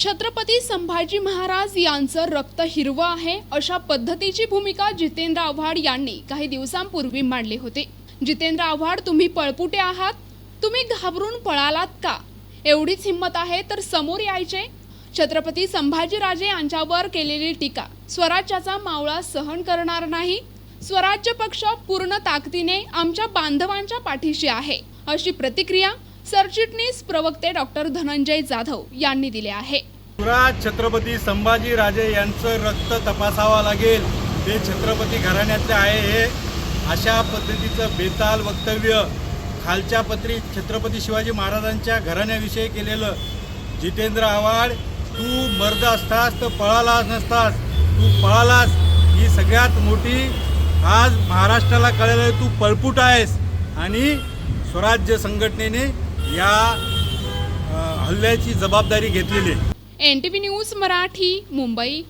छत्रपती संभाजी महाराज यांचं रक्त हिरवं आहे अशा पद्धतीची भूमिका जितेंद्र आव्हाड यांनी काही दिवसांपूर्वी मांडली होती. जितेंद्र आव्हाड तुम्ही पळपुटे आहात. तुम्ही घाबरून पळालात का? एवढीच हिंमत आहे तर समोर यायचे. छत्रपती संभाजीराजे यांच्यावर केलेली टीका स्वराज्याचा मावळा सहन करणार नाही. स्वराज्य पक्ष पूर्ण ताकदीने आमच्या बांधवांच्या पाठीशी आहे अशी प्रतिक्रिया सरचिटणीस प्रवक्ते डॉक्टर धनंजय जाधव यांनी दिले आहे. युवराज छत्रपती संभाजी राजे यांचं रक्त तपासावं लागेल. ते छत्रपती घराण्यातले आहे हे अशा पद्धतीचं बेताल वक्तव्य. खालच्या पत्री छत्रपती शिवाजी महाराजांच्या घराण्याविषयी केलेलं. जितेंद्र आव्हाड तू मर्द असतास तर पळालाच नसतास. तू पळालास. ही सगळ्यात मोठी आज महाराष्ट्राला कळलेलं तू पळपुट आहेस. आणि स्वराज्य संघटनेने या हल्ल्याची जबाबदारी घेतलेली आहे. N T V news Marathi Mumbai.